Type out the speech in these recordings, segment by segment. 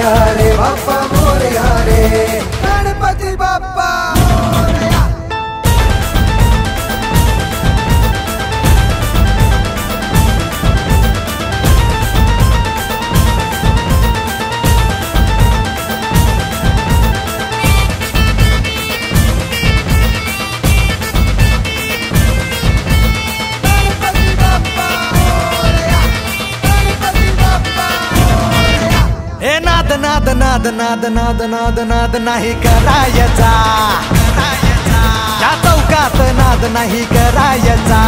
मोरया रे नाद नाद नाद नाद नाद नाही करायचा. त्या चौकात नाद नाही करायचा.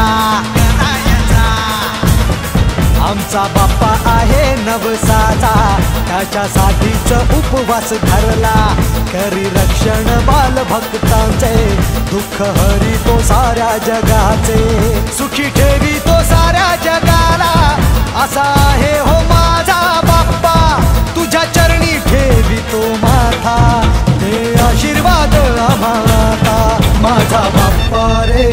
आमचा बाप्पा आहे नवसाचा. त्याच्यासाठीच उपवास धरला. करी रक्षण बाल भक्तांचे दुःख हरी तो साऱ्या जगाचे. सुखी ठेवी तो साऱ्या जगाला. असा आहे हो माझा बाप्पा रे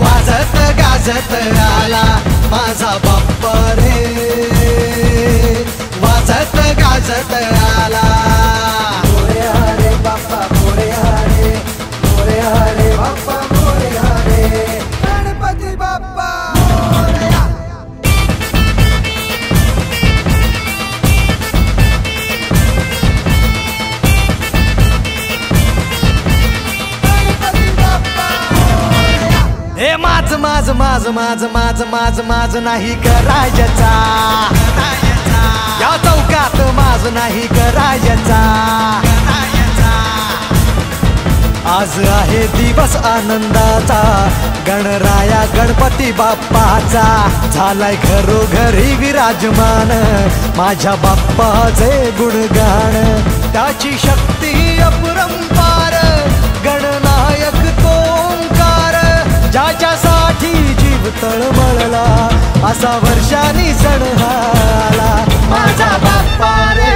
वाजत गाजत आला माझा बाप्पा रे। वाजत गाजत माझ माझ माझ माझ माझ माझ माझ नाही करायचा. या चौकात माझ नाही करायचा. आज आहे दिवस आनंदाचा गणराया गणपती बाप्पाचा. झालाय घरोघरी विराजमान माझ्या बाप्पाचे गुणगान. त्याची शक्ती अपरंपार गणनायक तो ओंकार. ज्याच्यासाठी तळमळला असा वर्षाने सण आला माझा बाप्पा रे